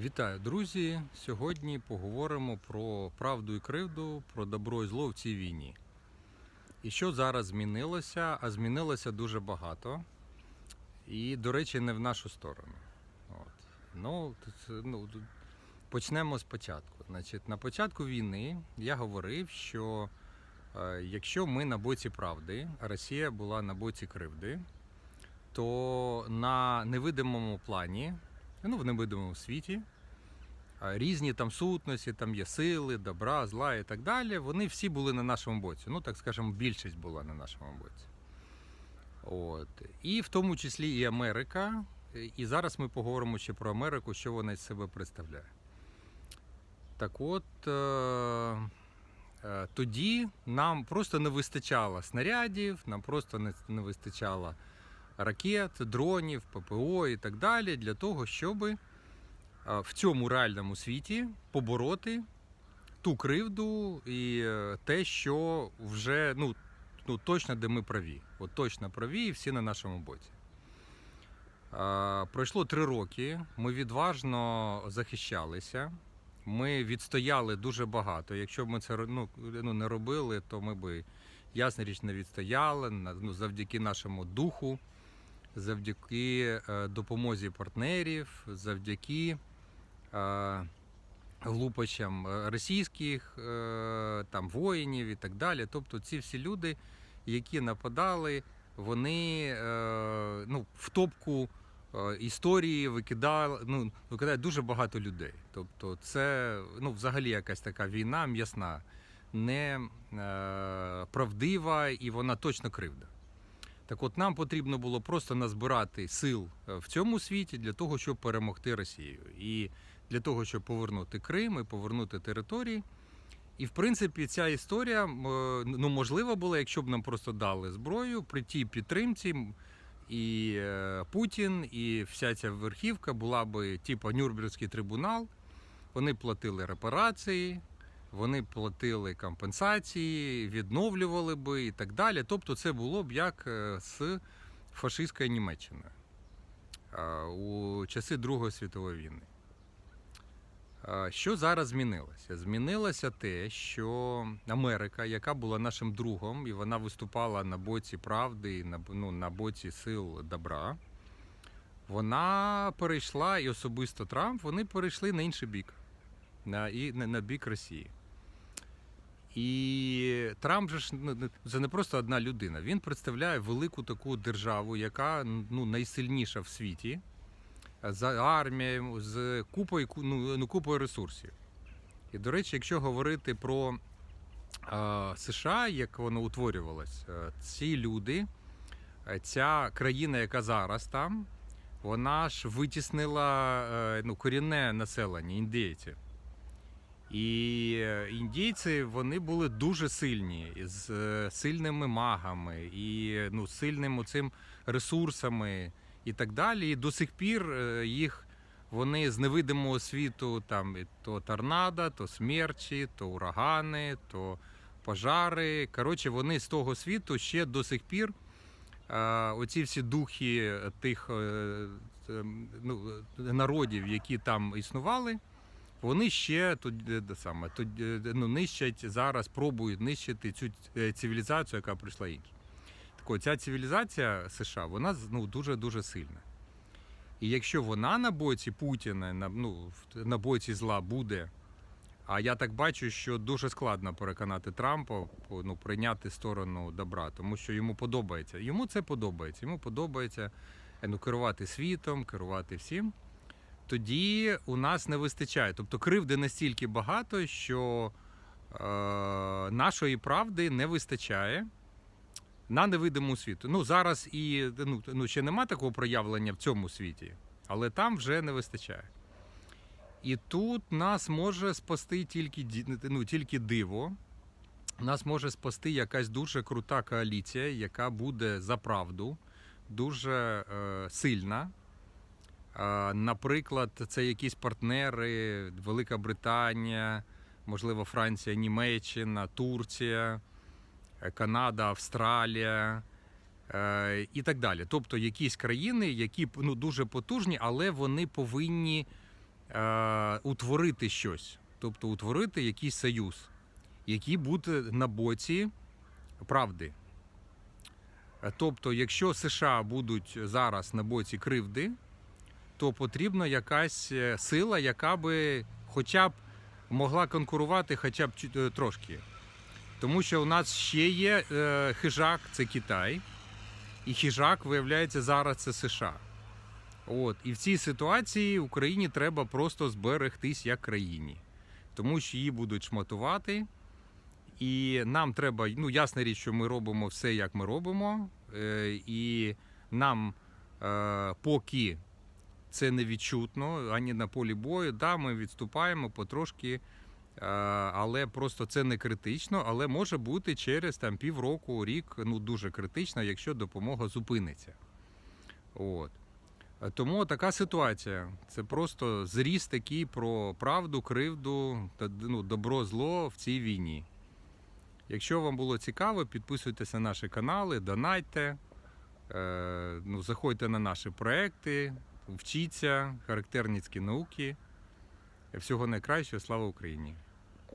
Вітаю, друзі! Сьогодні поговоримо про правду і кривду, про добро і зло в цій війні. І що зараз змінилося? А змінилося дуже багато. І, до речі, не в нашу сторону. От. Ну, ну, почнемо спочатку. Значить, на початку війни я говорив, що е, якщо ми на боці правди, а Росія була на боці кривди, то на невидимому плані ну, в невидимому світі. Різні там сутності, там є сили, добра, зла і так далі. Вони всі були на нашому боці. Ну, так скажемо, більшість була на нашому боці. От. І в тому числі і Америка. І зараз ми поговоримо ще про Америку, що вона з себе представляє. Так от е- е- тоді нам просто не вистачало снарядів, нам просто не, не вистачало ракет, дронів, ППО і так далі для того, щоб в цьому реальному світі побороти ту кривду і е, те, що вже ну, ну точно де ми праві. От точно праві, і всі на нашому боці. А, Пройшло три роки. Ми відважно захищалися. Ми відстояли дуже багато. Якщо б ми це ну, ну, не робили, то ми би ясна річ не відстояли ну, завдяки нашому духу завдяки е, допомозі партнерів, завдяки е, глупачам е, російських там воїнів і так далі. Тобто, ці всі люди, які нападали, вони ну, в топку історії викидали, ну, викидають дуже багато людей. Тобто, це ну, взагалі якась така війна м'ясна, не правдива і вона точно кривда. Так от нам потрібно було просто назбирати сил е, в цьому світі для того, щоб перемогти Росію. І для того, щоб повернути Крим і повернути території. І в принципі, ця історія ну, можлива була, якщо б нам просто дали зброю при тій підтримці. І е, Путін, і вся ця верхівка була би типу Нюрнбергський трибунал. Вони платили репарації, вони платили компенсації, відновлювали би і так далі. Тобто, це було б як е, з фашистською Німеччиною у часи Другої світової війни. Що зараз змінилося? Змінилося те, що Америка, яка була нашим другом, і вона виступала на боці правди на, ну, на боці сил добра, вона перейшла, і особисто Трамп, вони перейшли на інший бік, на, і, на, на бік Росії. І Трамп же ж ну, це не просто одна людина. Він представляє велику таку державу, яка ну, найсильніша в світі за армією, з купою ну, ну, купою ресурсів. І, до речі, якщо говорити про е, США, як воно утворювалось, ці люди, ця країна, яка зараз там, вона ж витіснила е, ну, корінне населення, індійці. І е, індійці вони були дуже сильні, з е, сильними магами і ну, сильним цим ресурсами і так далі. І до сих пір е, їх вони з невидимого світу, там то торнадо, то смерчі, то урагани, то пожари. Коротше, вони з того світу ще до сих пір. Оці всі духи тих ну, народів, які там існували. Вони ще тут саме тут ну, нищать зараз, пробують нищити цю е, цивілізацію, яка прийшла інша. Так ця цивілізація США, вона ну, дуже дуже сильна. І якщо вона на боці Путіна, на ну, на боці зла буде, а я так бачу, що дуже складно переконати Трампа ну, прийняти сторону добра, тому що йому подобається. Йому це подобається. Йому подобається ну, керувати світом, керувати всім тоді у нас не вистачає. Тобто кривди настільки багато, що е, нашої правди не вистачає на невидимому світу. Ну, зараз і ну, ну, ще нема такого проявлення в цьому світі, але там вже не вистачає. І тут нас може спасти тільки ну, тільки диво. Нас може спасти якась дуже крута коаліція, яка буде за правду, дуже е, сильна. Наприклад, це якісь партнери, Велика Британія, можливо, Франція, Німеччина, Турція, е, Канада, Австралія е, і так далі. Тобто якісь країни, які ну, дуже потужні, але вони повинні е, утворити щось, тобто утворити якийсь союз, який буде на боці правди. Тобто, якщо США будуть зараз на боці кривди, то потрібна якась е, сила, яка би хоча б могла конкурувати хоча б е, трошки. Тому що у нас ще є е, хижак, це Китай, і хижак, виявляється, зараз це США. От. І в цій ситуації Україні треба просто зберегтись як країні, тому що її будуть шматувати. І нам треба, ну ясна річ, що ми робимо все, як ми робимо. І нам поки це не відчутно, ані на полі бою, да, ми відступаємо потрошки, е, але просто це не критично. Але може бути через там півроку, рік, ну дуже критично, якщо допомога зупиниться. От. Тому така ситуація. Це просто зріст такий про правду, кривду та ну, добро, зло в цій війні. Якщо вам було цікаво, підписуйтесь на наші канали, донайте, е, ну, заходьте на наші проекти, вчіться, характерницькі науки. Всього найкращого, слава Україні!